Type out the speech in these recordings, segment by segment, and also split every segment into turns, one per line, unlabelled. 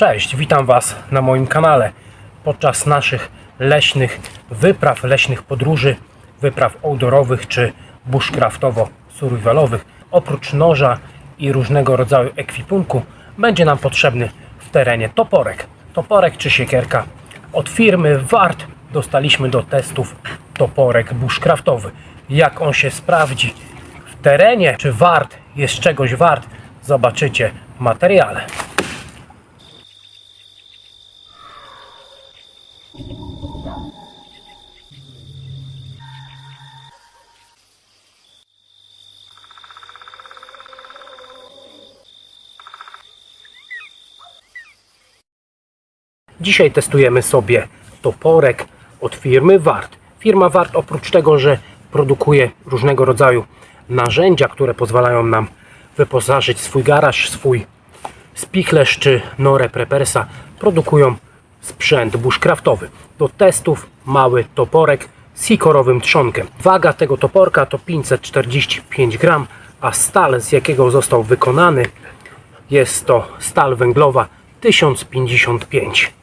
Cześć, witam Was na moim kanale. Podczas naszych leśnych wypraw, leśnych podróży, wypraw outdoorowych czy bushcraftowo-survivalowych, oprócz noża i różnego rodzaju ekwipunku, będzie nam potrzebny w terenie toporek. Toporek czy siekierka. Od firmy Wart dostaliśmy do testów toporek bushcraftowy. Jak on się sprawdzi w terenie, czy wart jest czegoś wart, zobaczycie w materiale. Dzisiaj testujemy sobie toporek od firmy Wart. Firma Wart oprócz tego, że produkuje różnego rodzaju narzędzia, które pozwalają nam wyposażyć swój garaż, swój spichlerz czy norę prepersa, produkują sprzęt bushcraftowy. Do testów mały toporek z hikorowym trzonkiem. Waga tego toporka to 545 gram, a stal z jakiego został wykonany jest to stal węglowa 1055.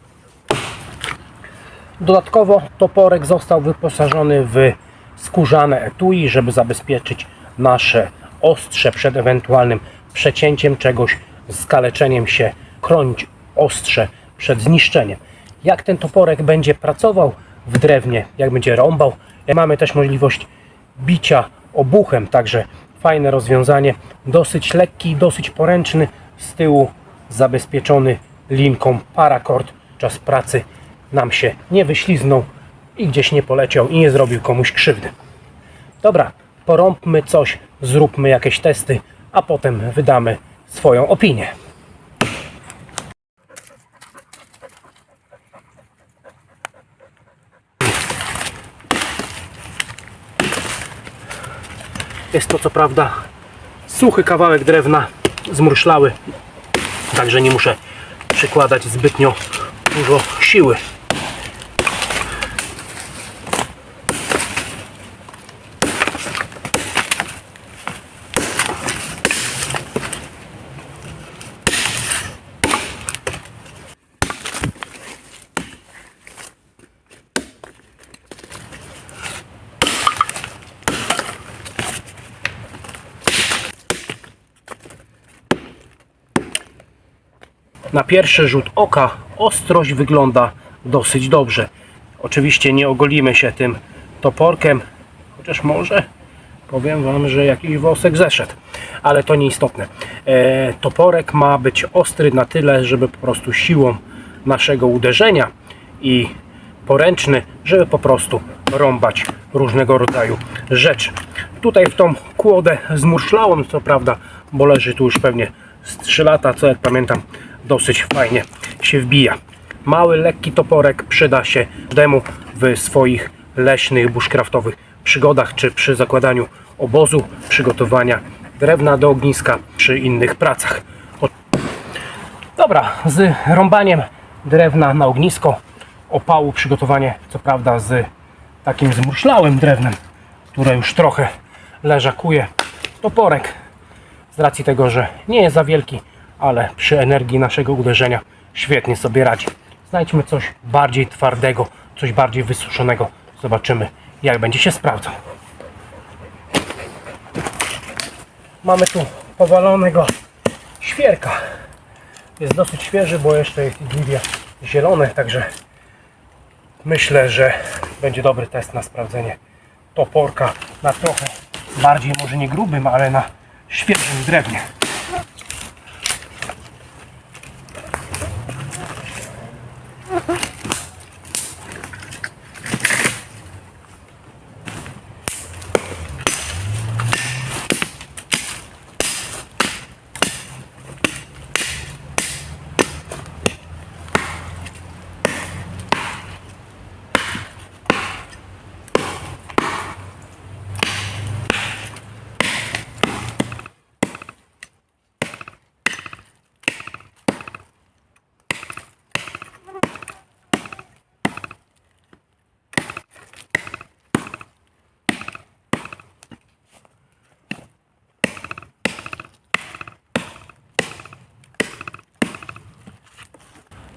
Dodatkowo toporek został wyposażony w skórzane etui, żeby zabezpieczyć nasze ostrze przed ewentualnym przecięciem czegoś, skaleczeniem się, chronić ostrze przed zniszczeniem. Jak ten toporek będzie pracował w drewnie, jak będzie rąbał, mamy też możliwość bicia obuchem, także fajne rozwiązanie, dosyć lekki, dosyć poręczny, z tyłu zabezpieczony linką paracord, czas pracy nam się nie wyśliznął i gdzieś nie poleciał i nie zrobił komuś krzywdy. Dobra, porąbmy coś, zróbmy jakieś testy, a potem wydamy swoją opinię. Jest to co prawda suchy kawałek drewna, zmurszlały, także nie muszę przykładać zbytnio dużo siły. Na pierwszy rzut oka ostrość wygląda dosyć dobrze. Oczywiście nie ogolimy się tym toporkiem, chociaż może powiem Wam, że jakiś wosek zeszedł, ale to nieistotne. E, toporek ma być ostry na tyle, żeby po prostu siłą naszego uderzenia i poręczny, żeby po prostu rąbać różnego rodzaju rzeczy. Tutaj w tą kłodę zmurszlałem, co prawda, bo leży tu już pewnie z 3 lata, co jak pamiętam dosyć fajnie się wbija. Mały, lekki toporek przyda się demu w swoich leśnych, bushcraftowych przygodach, czy przy zakładaniu obozu, przygotowania drewna do ogniska, przy innych pracach. Dobra, z rąbaniem drewna na ognisko, opału przygotowanie, co prawda z takim zmurślałym drewnem, które już trochę leżakuje. Toporek z racji tego, że nie jest za wielki, ale przy energii naszego uderzenia świetnie sobie radzi. Znajdźmy coś bardziej twardego, coś bardziej wysuszonego. Zobaczymy, jak będzie się sprawdzał. Mamy tu powalonego świerka. Jest dosyć świeży, bo jeszcze jest dwie zielone, także myślę, że będzie dobry test na sprawdzenie toporka na trochę bardziej, może nie grubym, ale na świeżym drewnie.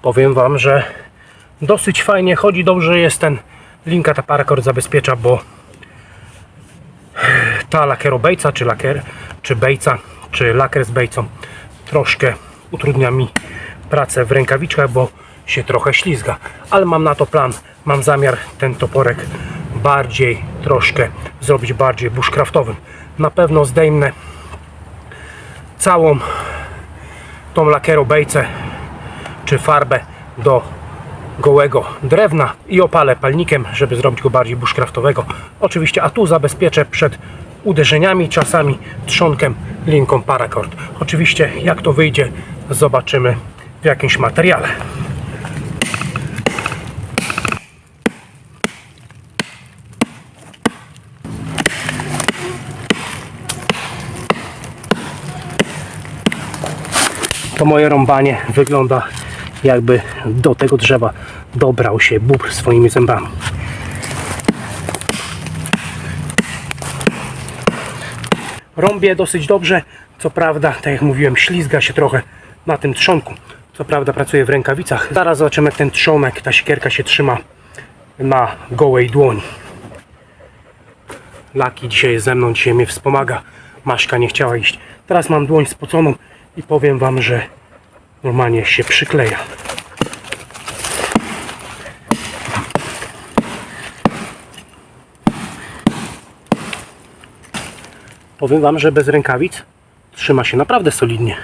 Powiem Wam, że dosyć fajnie chodzi, dobrze jest ten linka ta paracord zabezpiecza, bo ta lakierobejca, czy lakier, czy bejca, czy lakier z bejcą troszkę utrudnia mi pracę w rękawiczkach, bo się trochę ślizga. Ale mam na to plan, mam zamiar ten toporek bardziej troszkę zrobić bardziej bushcraftowym. Na pewno zdejmę całą tą lakierobejcę czy farbę do gołego drewna i opalę palnikiem, żeby zrobić go bardziej bushcraftowego. Oczywiście, a tu zabezpieczę przed uderzeniami, czasami trzonkiem linką paracord. Oczywiście, jak to wyjdzie, zobaczymy w jakimś materiale. to moje rąbanie wygląda jakby do tego drzewa dobrał się bóbr swoimi zębami. Rąbię dosyć dobrze, co prawda, tak jak mówiłem, ślizga się trochę na tym trzonku. Co prawda pracuję w rękawicach. Zaraz zobaczymy jak ten trzonek, ta siekierka się trzyma na gołej dłoni. Laki dzisiaj jest ze mną, dzisiaj mnie wspomaga. Maszka nie chciała iść. Teraz mam dłoń spoconą i powiem Wam, że normalnie się przykleja. Powiem Wam, że bez rękawic trzyma się naprawdę solidnie.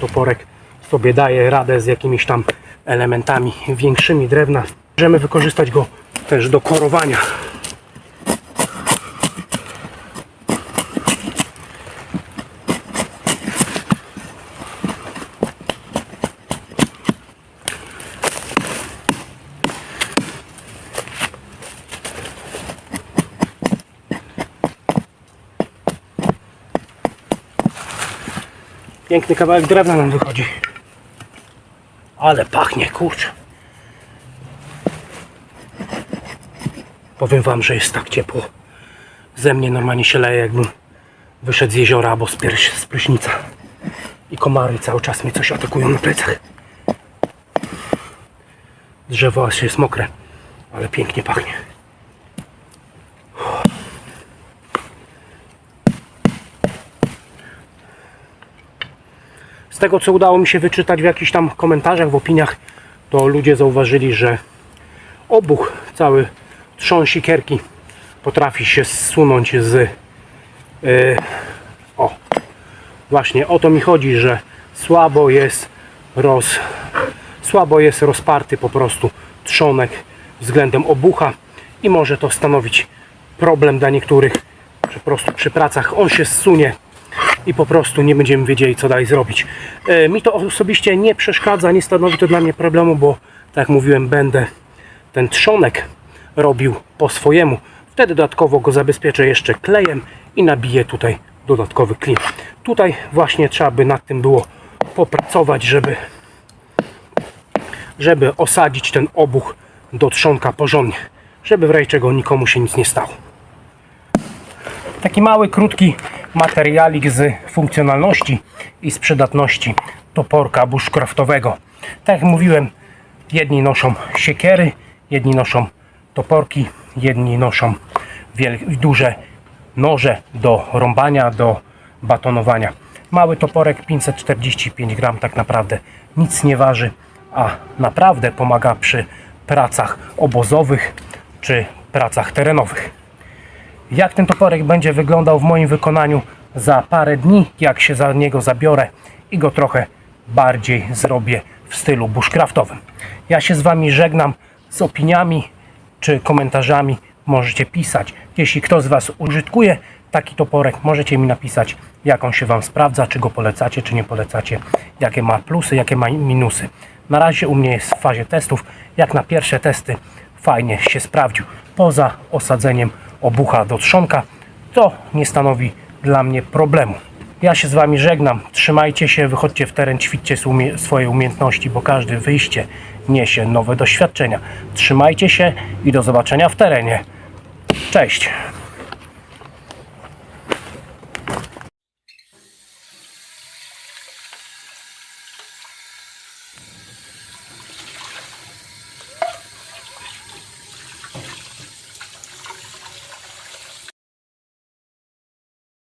Toporek sobie daje radę z jakimiś tam elementami większymi drewna. Możemy wykorzystać go też do korowania. Piękny kawałek drewna nam wychodzi. Ale pachnie, kurczę. Powiem wam, że jest tak ciepło. Ze mnie normalnie się leje, jakbym wyszedł z jeziora albo z, pierś, z prysznica. I komary cały czas mnie coś atakują na plecach. Drzewo aż jest mokre, ale pięknie pachnie. Tego co udało mi się wyczytać w jakichś tam komentarzach, w opiniach, to ludzie zauważyli, że obuch cały trzon sikierki potrafi się zsunąć z yy, o właśnie o to mi chodzi, że słabo jest roz słabo jest rozparty po prostu trzonek względem obucha i może to stanowić problem dla niektórych, że po prostu przy pracach on się zsunie i po prostu nie będziemy wiedzieli co dalej zrobić. E, mi to osobiście nie przeszkadza, nie stanowi to dla mnie problemu, bo tak jak mówiłem, będę ten trzonek robił po swojemu. Wtedy dodatkowo go zabezpieczę jeszcze klejem i nabiję tutaj dodatkowy klin. Tutaj właśnie trzeba by nad tym było popracować, żeby żeby osadzić ten obuch do trzonka porządnie, żeby w razie czego nikomu się nic nie stało. Taki mały, krótki materialik z funkcjonalności i z przydatności toporka bushcraftowego. Tak jak mówiłem, jedni noszą siekiery, jedni noszą toporki, jedni noszą duże noże do rąbania, do batonowania. Mały toporek 545 gram tak naprawdę nic nie waży, a naprawdę pomaga przy pracach obozowych czy pracach terenowych. Jak ten toporek będzie wyglądał w moim wykonaniu za parę dni, jak się za niego zabiorę i go trochę bardziej zrobię w stylu bushcraftowym. Ja się z Wami żegnam z opiniami czy komentarzami. Możecie pisać. Jeśli ktoś z Was użytkuje taki toporek, możecie mi napisać, jak on się Wam sprawdza, czy go polecacie, czy nie polecacie, jakie ma plusy, jakie ma minusy. Na razie u mnie jest w fazie testów. Jak na pierwsze testy fajnie się sprawdził. Poza osadzeniem obucha do trzonka, to nie stanowi dla mnie problemu. Ja się z Wami żegnam. Trzymajcie się, wychodźcie w teren, ćwiczcie swoje umiejętności, bo każde wyjście niesie nowe doświadczenia. Trzymajcie się i do zobaczenia w terenie. Cześć!